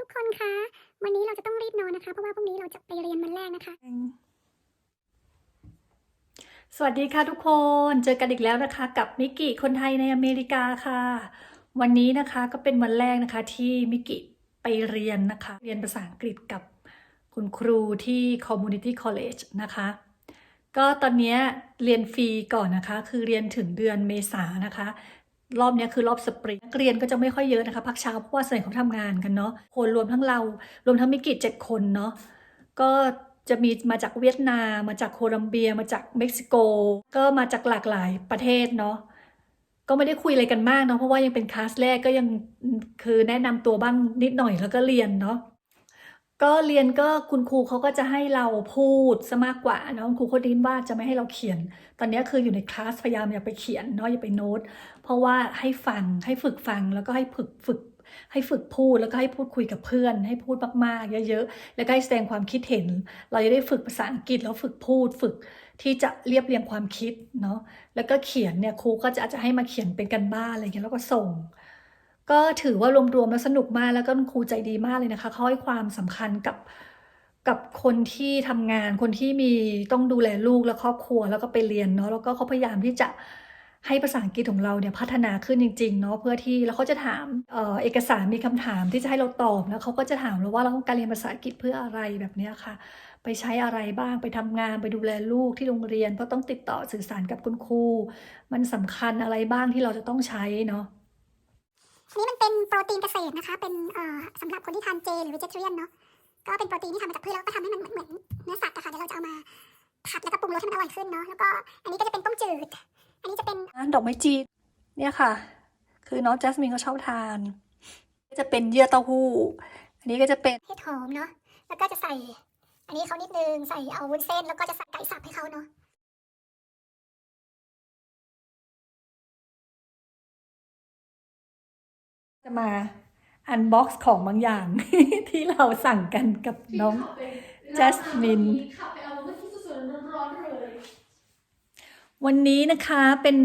ทุกคนคะ วันนี้เราจะต้องรีบนอนนะคะ เพราะว่าพรุ่งนี้เราจะไปเรียนวันแรกนะคะ สวัสดีค่ะทุกคน เจอกันอีกแล้วนะคะ กับมิกิคนไทยในอเมริกาค่ะ วันนี้นะคะก็เป็นวันแรกนะคะที่มิกิไปเรียนนะคะ เรียนภาษาอังกฤษกับคุณครูที่ Community College นะคะ ก็ตอนนี้เรียนฟรีก่อนนะคะ คือเรียนถึงเดือนเมษานะคะ รอบนี้คือรอบสปริงนักเรียนก็จะไม่ค่อยเยอะนะคะพักเช้าเพราะว่าส่วนใหญ่เขาทำงานกันเนาะคนรวมทั้งเรา รวมทั้งมิกิเจ็ดคนเนาะก็จะมีมาจากเวียดนาม มาจากโคลัมเบีย มาจากเม็กซิโก ก็มาจากหลากหลายประเทศเนาะก็ไม่ได้คุยอะไรกันมากเนาะเพราะว่ายังเป็นคลาสแรกก็ยังคือแนะนำตัวบ้างนิดหน่อยแล้วก็เรียนเนาะ ก็เรียนก็คุณครูเขาก็จะให้เราพูดซะมากกว่าเนาะคุณครูเขาดิ้นว่าจะไม่ให้เราเขียน ตอนนี้คืออยู่ในคลาสพยายามอย่าไปเขียนเนาะอย่าไปโน้ต เพราะว่าให้ฟังให้ฝึกฟังแล้วก็ให้ฝึกฝึกให้ฝึกพูดแล้วก็ให้พูดคุยกับเพื่อน ให้พูดมากๆ เยอะๆ แล้วก็ให้แสดงความคิดเห็น เราจะได้ฝึกภาษาอังกฤษแล้วฝึกพูดฝึกที่จะเรียบเรียงความคิดเนาะแล้วก็เขียนเนี่ยครูก็จะอาจจะให้มาเขียนเป็นกันบ้านอะไรอย่างเงี้ยแล้วก็ส่ง ก็ถือว่ารวมๆแล้วสนุกมากแล้วก็ครูใจดีมากเลยนะคะเขาให้ความสำคัญกับกับคนที่ทำงานคนที่มีต้องดูแลลูกและครอบครัวแล้วก็ไปเรียนเนาะแล้วก็เขาพยายามที่จะให้ภาษาอังกฤษของเราเนี่ยพัฒนาขึ้นจริงๆเนาะเพื่อที่แล้วเขาจะถามเออเอกสารมีคำถามที่จะให้เราตอบแล้วเขาก็จะถามเราว่าเราต้องการเรียนภาษาอังกฤษเพื่ออะไรแบบนี้ค่ะ ไปใช้อะไรบ้างไปทำงานไปดูแลลูกที่โรงเรียนเพราะต้องติดต่อสื่อสารกับคุณครูมันสำคัญอะไรบ้างที่เราจะต้องใช้เนาะ อันนี้มันเป็นโปรตีนเกษตรนะคะ เป็นเอ่อสำหรับคนที่ทานเจหรือ vegetarian เนาะ ก็เป็นโปรตีนที่ทำมาจากพืชแล้วก็ทำให้มันเหมือนเหมือนเนื้อสัตว์อะค่ะเดี๋ยวเราจะเอามาผัดแล้วก็ปรุงรสให้มันอร่อยขึ้นเนาะ แล้วก็อันนี้ก็จะเป็นต้มจืด อันนี้จะเป็นร้านดอกไม้จีนเนี่ยค่ะ คือน้องแจสมินเขาชอบทาน ก็จะเป็นเยื่อเต้าหู้ อันนี้ก็จะเป็นเห็ดหอมเนาะ แล้วก็จะใส่ อันนี้เขานิดนึง ใส่เอาวุ้นเส้น แล้วก็จะใส่ไก่สับให้เขาเนาะ จะมาอันบ็อกซ์ของบางอย่าง ที่เราสั่งกันกับน้องจัสมินขับไปเอามาที่สวนร้อนๆเลยวันนี้นะคะเป็น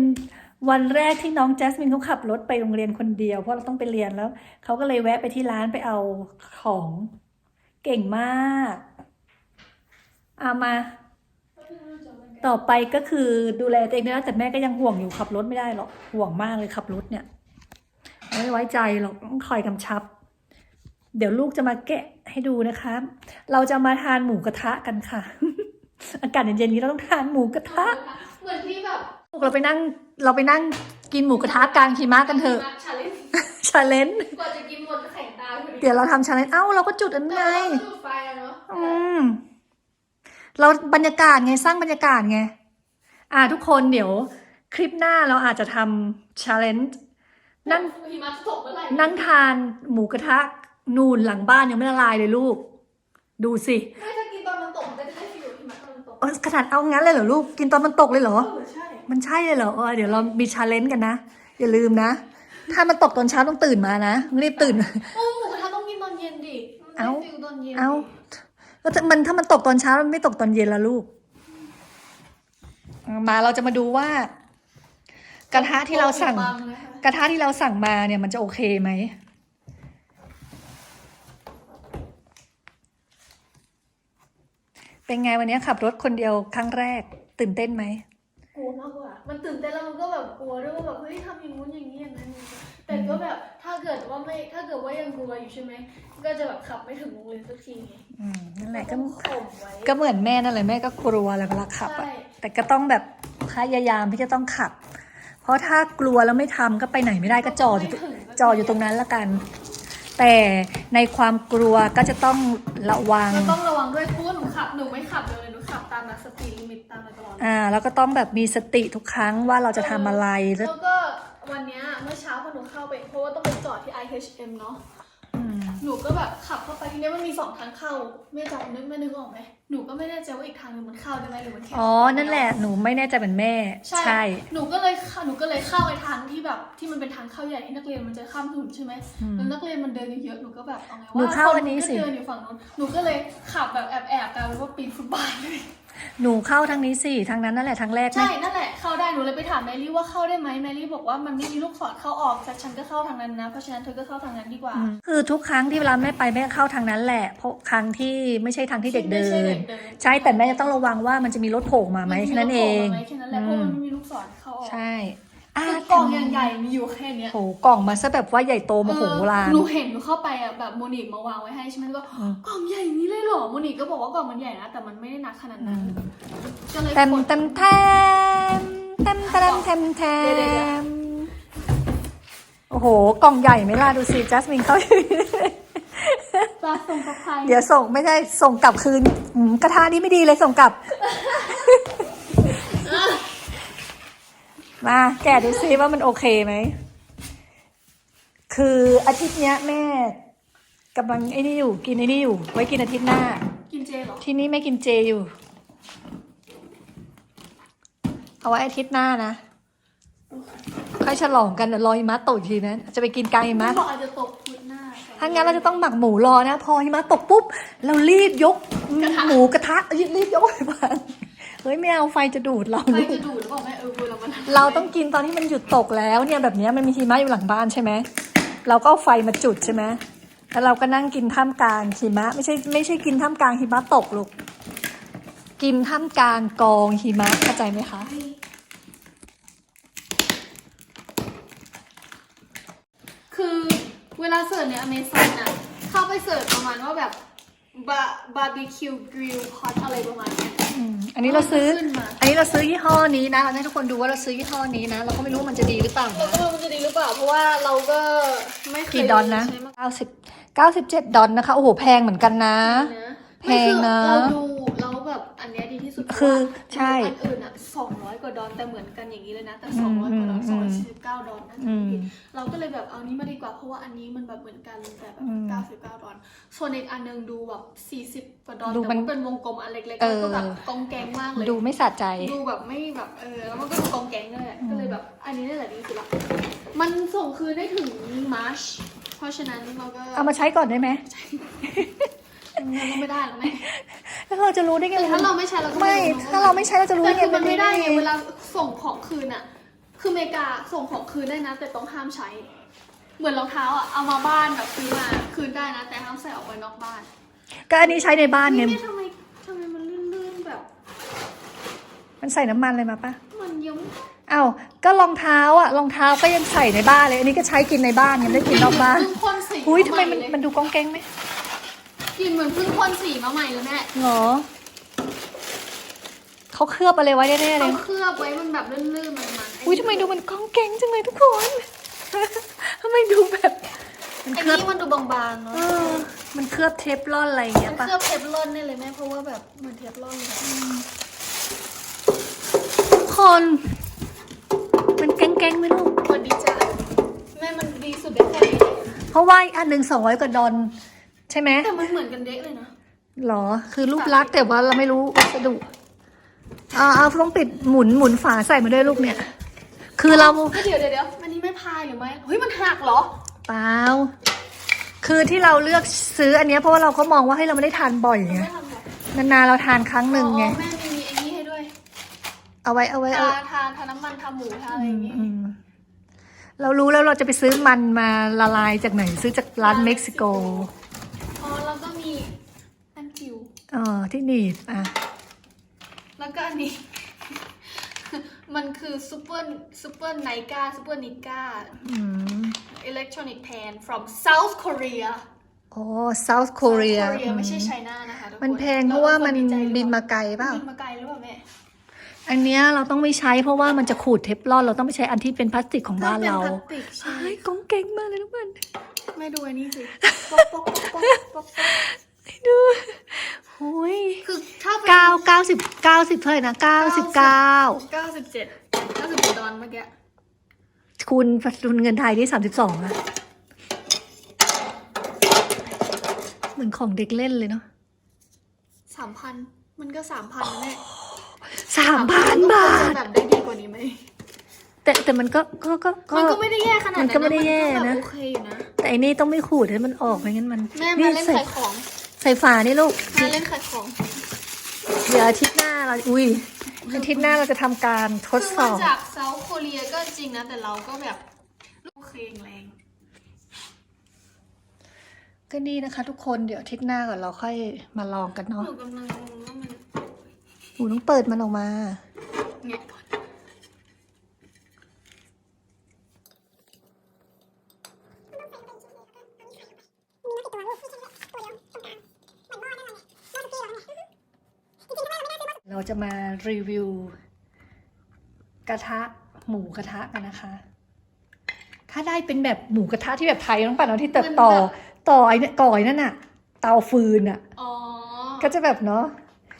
วันแรกที่น้องแจสมินเขาขับรถไปโรงเรียนคนเดียว เพราะเราต้องไปเรียนแล้ว เขาก็เลยแวะไปที่ร้านไปเอาของเก่งมากเอามา ต่อไปก็คือดูแลตัวเองได้แล้วแต่แม่ก็ยังห่วงอยู่ขับรถไม่ได้หรอกห่วงมากเลยขับรถเนี่ย ไม่ไว้ใจหรอกต้องคอยกำชับ เดี๋ยวลูกจะมาแกะให้ดูนะคะ เราจะมาทานหมูกระทะกันค่ะ อากาศเย็นๆนี้เราต้องทานหมูกระทะ เหมือนที่แบบเราไปนั่งเราไปนั่งกินหมูกระทะกลางหิมะกันเถอะชาเลนจ์ชาเลนจ์กว่าจะกินหมดแข่งตาพอดีเดี๋ยวเราทำชาเลนจ์เอ้าเราก็จุดอันแต่ไงว่าเราจุดไฟอะเนาะอืมเราบรรยากาศไงสร้างบรรยากาศไง อ่าทุกคนเดี๋ยวคลิปหน้าเราอาจจะทำชาเลนจ์ นั่งหิมะจะตกเมื่อไหร่นั่งทานหมูกระทะนูนหลังบ้านยังไม่ละลายเลยลูก ดูสิไม่ถ้ากินตอนมันตกมันก็จะได้ฟีลหิมะตอนมันตกเออขนาดเอางั้นเลยเหรอลูกกินตอนมันตกเลยเหรอเออใช่ มันใช่เลยเหรอเออเดี๋ยวเรามีชาเลนจ์กันนะ อย่าลืมนะ ถ้ามันตกตอนเช้าต้องตื่นมานะรีบตื่น โอ้หมูกระทะต้องกินตอนเย็นดิมันเอ้าได้ฟีลตอนเย็นเอาก็จะมันถ้ามันตกตอนเช้ามันไม่ตกตอนเย็นละลูกเอามาเราจะมาดูว่า กระทะที่เราสั่งบๆนะคะกระทะที่เราสั่งมาเนี่ยมันจะโอเคไหมเป็นไงวันนี้ขับรถคนเดียวครั้งแรก ตื่นเต้นไหมกลัวมากกว่ามันตื่นเต้นแล้วมันก็แบบกลัวด้วยว่าแบบเฮ้ยทำอย่างนู้นอย่างนี้อย่างนั้นอย่างนี้แต่ก็แบบถ้าเกิดว่าไม่ถ้าเกิดว่ายังกลัวอยู่ใช่ไหมก็จะแบบขับไม่ถึงโรงเรียนสักทีไงอืมนั่นแหละก็ต้องข่มไว้ก็เหมือนแม่นั่นแหละแม่ก็กลัวแหละเวลาขับอะใช่แต่ก็ต้องแบบพยายามที่จะต้องขับ เพราะถ้ากลัวแล้วไม่ทำก็ไปไหนไม่ได้ก็จอดอยู่ไม่ถึงจอดอยู่ตรงนั้นละกัน แต่ในความกลัวก็จะต้องระวังก็ต้องระวังด้วยเพราะว่าหนูขับหนูไม่ขับเลยหนูขับตามนักสปีดลิมิตตามอะไรตลอดอ่าแล้วก็ต้องแบบมีสติทุกครั้งว่าเราจะทำอะไรแล้วแล้วก็วันเนี้ยเมื่อเช้าพอหนูเข้าไปเพราะว่าต้องไปจอดที่ IHM เนาะอืมหนูก็แบบขับเข้าไปทีเนี้ยมันมีสองทางเข้าแม่จำนึกไม่นึกออกไหม หนูก็ไม่แน่ใจว่าอีกทางนึงมันเข้าได้ไหมหรือมันแค่อ๋อ นั่นแหละ หนูไม่แน่ใจเหมือนแม่ ใช่ หนูก็เลยเข้าหนูก็เลยเข้าไอ้ทางที่แบบที่มันเป็นทางเข้าใหญ่ที่นักเรียนมันจะข้ามถนนใช่ไหมอืมแล้วนักเรียนมันเดินเยอะๆหนูก็แบบเอาไงหนูว่าเข้าคอันนี้สิก็เดินอยู่ฝั่งนู้นหนูก็เลยขับแบบแอบๆกลายเป็นว่าปีนฟุตบาทเลย หนูเข้าทางนี้สิทางนั้นนั่นแหละทางแรกใช่นะนั่นแหละเข้าได้หนูเลยไปถามแมรี่ว่าเข้าได้ไหมแมรี่บอกว่ามันไม่มีลูกศรเข้าออกแต่ฉันก็เข้าทางนั้นนะเพราะฉะนั้นเธอก็เข้าทางนั้นดีกว่าอืมคือทุกครั้งที่เวลาแม่ไปแม่เข้าทางนั้นแหละ เพราะครั้งที่ไม่ใช่ทางที่เด็กเดิไม่ใช่น เด็กเดินใช่แต่แม่จะต้องระวังว่ามันจะมีรถโผล่มาไหมแค่นั้นเอง มันมีลูกศรไหมแค่นั้นแหละเพราะมันไม่มีลูกศรเข้าออก ใช่อะ คือกล่องใหญ่ๆมีอยู่แค่เนี้ยโหกล่องมาซะแบบว่าใหญ่โตมโหฬารเออหนูเห็นหนูเข้าไปอะแบบโมนิกมาวางไว้ให้ใช่ไหมแล้วก็อืมกล่องใหญ่นี้เลยเหรอโมนิกก็บอกว่ากล่องมันใหญ่นะแต่มันไม่ได้หนักขนาดนั้นก็เลยเต็มกดเต็มแทมเต็มเต็มเต็มแทเดี๋ยวเดี๋ยวเดี๋ยวมโอ้โหกล่องใหญ่ไหมล่ะดูสิจัสมินเขาจะส่งกับใครเดี๋ยวส่งไม่ได้ส่งกลับคืนอืมกระทะนี้ไม่ดีเลยส่งกลับ มาแกะดูซิว่ามันโอเคไหม คืออาทิตย์เนี้ยแม่กำลังไอ้นี่อยู่ กินไอ้นี่อยู่ ไว้กินอาทิตย์หน้า กินเจเหรอ ที่นี่ไม่กินเจอยู่ เอาไว้อาทิตย์หน้านะ ค่อยฉลองกันเดี๋ยวรอหิมะตกอีกทีนะ จะไปกินกลางหิมะ บอกอาจจะตกพุธหน้าถ้างั้นเราจะต้องหมักหมูรอนะ พอหิมะตกปุ๊บ เรารีบยกหมูกระทะรีบยกไปบ้าน เฮ้ยไม่เอาไฟจะดูดเราใครลูกจะดูดหรือเปล่าแม่เออเวลามันเราต้องกินตอนที่มันหยุดตกแล้วเนี่ยแบบเนี้ยมันมีหิมะอยู่หลังบ้านใช่ไหมเราก็เอาไฟมาจุดใช่ไหมแล้วเราก็นั่งกินท่ามกลางหิมะ ไม่ใช่ไม่ใช่กินท่ามกลางหิมะตกลูกกินท่ามกลางกองหิมะเข้าใจไหมคะคือเวลาเสิร์ชในอเมซอนอะเข้าไปเสิร์ชประมาณว่าแบบ บาบาร์บีคิวกริลพอตอะไรประมาณเนี้ย อืมอันนี้เราซื้อ ขึ้นมา อันนี้เราซื้อยี่ห้อนี้นะเราให้ทุกคนดูว่าเราซื้อยี่ห้อนี้นะ เราก็ไม่รู้ว่ามันจะดีหรือเปล่าเรานะ ก็ไม่รู้มันจะดีหรือเปล่า เพราะว่าเราก็ไม่เคยกี่ดอลนะใช้มาเก้าสิบเก้าสิบเจ็ดดอลนะคะ โอ้โห แพงเหมือนกันนะนะแพงนะ ไม่คือเราดูเราแบบอันเนี้ยดีที่สุดคือเพราะว่าใช่อันอื่นอะ สองร้อยกว่าดอลแต่เหมือนกันอย่างนี้เลยนะ แต่อืสองมร้อยกว่าดอลอืสองมร้อยสี่สิบเก้าดอลนะอืม เราก็เลยแบบเอานี้มาดีกว่าเพราะว่าอันนี้มันแบบเหมือนกันแต่แบบอืมเก้าสิบเก้าดอลส่วนอีกอันหนึงดูแบบสี่สิบกว่าดอลดูแต่มันว่าเป็นวงกลมอันเล็กๆเอแล้วอก็แบบกองแกงมากเลย ดูไม่สะใจ ดูแบบไม่แบบเออแล้วมันก็ดูกองแกงเลยอะก็เลยแบบอันนี้นี่แหละดีสุดละมันส่งคืนได้ถึงมาร์ชเพราะฉะนั้นเราก็เอามาใช้ก่อนได้ไหม มันก็ไม่ได้หรอกแม่แล้วเราจะรู้ได้ไงแต่ถ้าเราไม่ใช้เราก็ไม่รู้ถ้าเราไม่ใช้เราจะรู้แต่ได้ไงคือมันไม่ได้ไงนเวลาส่งของคืนอะคืออเมริกาส่งของคืนได้นะ แต่ต้องห้ามใช้ เหมือนรองเท้าอะเอามาบ้านแบบซื้อมาคืนได้นะ แต่ห้ามใส่ออกไปนอกบ้านก็อันนี้ใช้ในบ้านไงนี่ทำไมทำไมมันลื่นๆแบบ มันใส่น้ำมันอะไรมาปะมันยังเอ้าก็รองเท้าอะรองเท้าก็ยังใส่ในบ้านเลย อันนี้ก็ใช้กินในบ้านยังไม่ได้กินนอกบ้านเพิ่งพ่นสีอุ้ยทำไมมันใหเลยมันดูกองแกงไหม กลินเหมือนเพิ่งพ่นสีมาใหม่เลยแม่เหรอเขาเคลือบอะไรไว้แน่ๆเลเขาย เคลือบไว้มันแบบลื่นๆมันๆอุ้ยทำไมดูมันกองแกงจังเลยทุกคน ทำไมดูแบบมันไอ้เคลือบนี่มันดูบางๆเนาะเออมันเคลือบเทฟลอนอะไรอย่างเงี้มัยนปะเคลือบเทฟลอนนี่เลยแม่เพราะว่าแบบเหมือนเทฟลอนเลยทุกคน มันแกงๆไหมลูก สวัสดีจ้ะแม่มันดีสุดได้แค่นี้เพราะว่าอีกอันหนึ่งสองร้อยกว่าดอลใช่ไหมแต่มันเหมือนกันเด็กเลยนะหรอ คือรูปลักษณ์แต่ว่าเราไม่รู้วัสดุเอาเอาต้องปิดหมุนหมุนฝาใส่มาด้วยลูกเนี่ย คือเราเฮ้ยเดี๋ยวเดี๋ยวเดี๋ยวอันนี้ไม่พายหรือไม่เฮ้ยมันหักเหรอเปล่าคือที่เราเลือกซื้ออันเนี้ยเพราะว่าเราก็มองว่าให้ยเราไม่ได้ทานบ่อยไงไม่ทำหรอกนานๆเราทานครั้งหนึ่งไงอ๋อแม่มีไอ้นี่ให้ด้วย เอาไว้เอาไว้เอาทาไว้ทาทาน้ำมันทาหมูทาอะไรอย่างงี้อืมเรารู้แล้วเราจะไปซื้อมันมาละลายจากไหนซื้อจากร้านเม็กซิโก อ๋อแล้วก็มีอัน จิ๋วอ๋อที่หนีบอะ แล้วก็อันนี้ มันคือซูเปอร์ซูเปอร์ไนกาซูเปอร์นิก้าอืม electronic pan from South Korea อ๋อ South Korea South อืมไม่ใช่ไชน่านะคะทุกคนมันแพงเพราะว่ามันเรบินมาไกลเปล่าบินมาไกลหรือเปล่าแม่อันเนี้ยเราต้องไม่ใช้เพราะว่ามันจะขูดเทฟลอนเราต้องไปใช้อันที่เป็นพลาสติกของบ้านเราถ้เป็นพลาสติกใช่เฮ้ยกองเก่งมากเลยทุกคนแม่ดูอันนี้สิป๊อกป๊อกป๊อกป๊อกป๊อกดู โอ้ยคือถ้าเป็นเก้าเก้าสิบเก้าสิบเท่าไหร่นะเก้าสิบเก้าเก้าสิบเจ็ดเก้าสิบเจ็ดดอลเมื่อกี้คูณทุนเงินไทยที่สามสิบสองอะเหมือนของเด็กเล่นเลยเนาะสามพันมันก็สามพันนะแม่สามพันบาจะทแบบได้ดีกว่านี้ไหมแต่แต่มันก็ก็ก็ก็มันก็ไม่ได้แย่ขนาดนั้นมันก็ไม่ได้แย่มันะก็แบบโอเคอยู่นะแต่อันนี้ต้องไม่ขูดให้มันออกไม่งั้นมันแม่นี่มาเล่นใส่ขายของใส่ฝานี่ลูก มาเล่นขายของเดี๋ยวอาทิตย์หน้าเรา อุ้ยอาทิตย์หน้าเราจะทำการทดคือสมาอบจากเซาท์โคเรียก็จริงนะ แต่เราก็แบบลูกเคงแรง ก็นี่นะคะ ทุกคน เดี๋ยวอาทิตย์หน้าก่อนเราค่อยมาลองกันหเนาะนูกำลังงงว่ามันหนูต้องเปิดมันออกมาไงก่อน มีน้ำติดตัวลูกไม่ใช่ตัวเดียวตรงกลางเหมือนหม้อนั่นแหละหม้อสุกี้เราเนี่ยจริงๆถ้า เราไม่ได้ซื้อหม้อเราจะมารีวิว กระทะหมูกระทะกันนะคะ ถ้าได้เป็นแบบหมูกระทะที่แบบไทยน้องปั่นเอาที่เติบต่อ ต่อไอ้เนี่ยก่อยนั่นน่ะ เตาฟืนอะอ๋อก็จะแบบเนาะ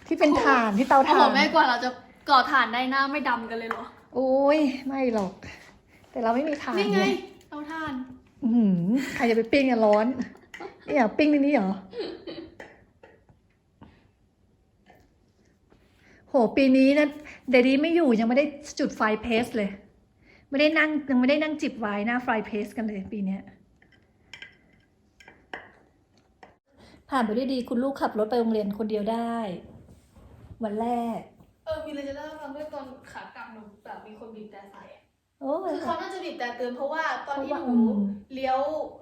ที่เป็นถ่านที่เตาโอ้โหถ่านแม่กว่าเราจะก่อถ่านได้หน้าไม่ดำกันเลยเหรอ โอ้ยไม่หรอก แต่เราไม่มีถ่านนี่ไงเนี่ยเตาถ่าน อื้อหือใครจะไปปิ้งอะร้อนนี่เหรอปิ้งในนี้เหรอ หปีนี้นะเดดี้ไม่อยู่ยังไม่ได้จุดไฟเพสเลย ไม่ได้นั่งยังไม่ได้นั่งจิบไวน์หน้าไฟเพสกันเลยปีเนี้ยผ่านไปด้วยดีคุณลูกขับรถไปโรงเรียนคนเดียวได้ วันแรก เออมีอะไรจะเล่าให้ฟังด้วยตอนขากลับหนูแบบมีคนบีบแต่ใส่อะโอ้ยคือเขาน่าจะบีบแต่เตือนเพราะว่าตอนที่เพราะหว่านูอืมเลี้ยว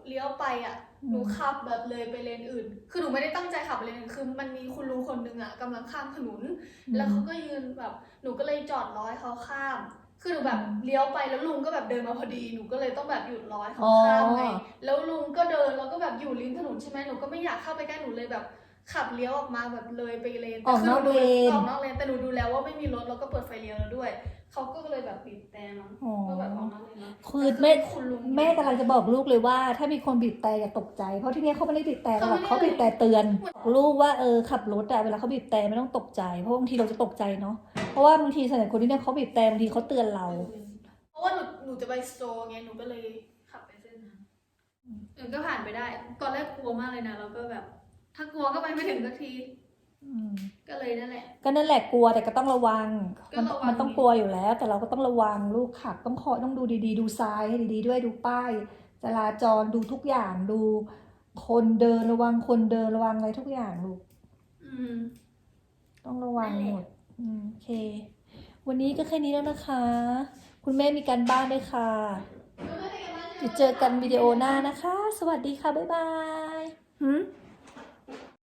เลี้ยวไปอะอืม หนูขับแบบเลยไปเลนอื่น คือหนูไม่ได้ตั้งใจขับไปเลนอื่น คือมันมีคุณลุงคนนึงอะกำลังข้ามถนน แล้วเขาก็ยืนแบบ หนูก็เลยจอดรอให้เขาข้าม คือหนูแบบเลี้ยวไปแล้วลุงก็แบบเดินมาพอดี หนูก็เลยต้องแบบหยุดรอให้เขาข้ามไง แล้วลุงก็เดินแล้วก็แบบอยู่ริมถนนใช่ไหมหนูก็ไม่อยากเข้าไปใกล้หนูเลยแบบ ขับเลี้ยวออกมาแบบเลยไปเลนออกนอกแต่คืหเลน ออกนอกเลนแต่หนูดูแล้วว่าไม่มีรถแล้วก็เปิดไฟเลี้ยวแล้วด้วย เขาก็เลยแบบบีบแต่มั้งอ๋อ ก็แบบออกนอกเลนเนาะคือแม่คุณลุงแม่กำลังจะบอกลูกเลยว่า ถ้ามีคนบีบแต่อย่าตกใจ เพราะที่เนี้ยเขาไม่ได้บีบแต่หรอกเขาเขาไม่บีได้บแต่เตือนบอกลูกว่าเออขับรถอะเวลาเขาบีบแต่ไม่ต้องตกใจเพราะบางทีเราจะตกใจเนาะเพราะว่าบางทีส่วนใหญ่คนที่เนี่ยเขาบีบแต่บางทีเขาเตือนเรา เพราะว่าหนูหนูจะไปสโตร์ไงหนูก็เลยขับไปเส้นนั้นเออก็ผ่านไปได้ ตอนแรกกลัวมากเลยนะแล้วก็แบบ ถ้ากลัวก็ไปไม่ถึงสักที อืมก็เลยนั่นแหละ ก็นั่นแหละกลัวแต่ก็ต้องระวังก็มันระวัง มันต้องกลัวอยู่แล้ว แต่เราก็ต้องระวังลูกขับต้องคอยต้องดูดีๆ ดูซ้ายให้ดีๆ ด้วยดูป้ายจราจรดูทุกอย่างดู คนเดินระวังคนเดินระวังอะไรทุกอย่างลูก อืม ต้องระวังนั่นแหละหมดอืมโอเค วันนี้ก็แค่นี้แล้วนะคะ คุณแม่มีการบ้านด้วยค่ะเดี๋ยวเจอกันวิดีโอหน้านะคะ สวัสดีค่ะ บ๊ายบายหืม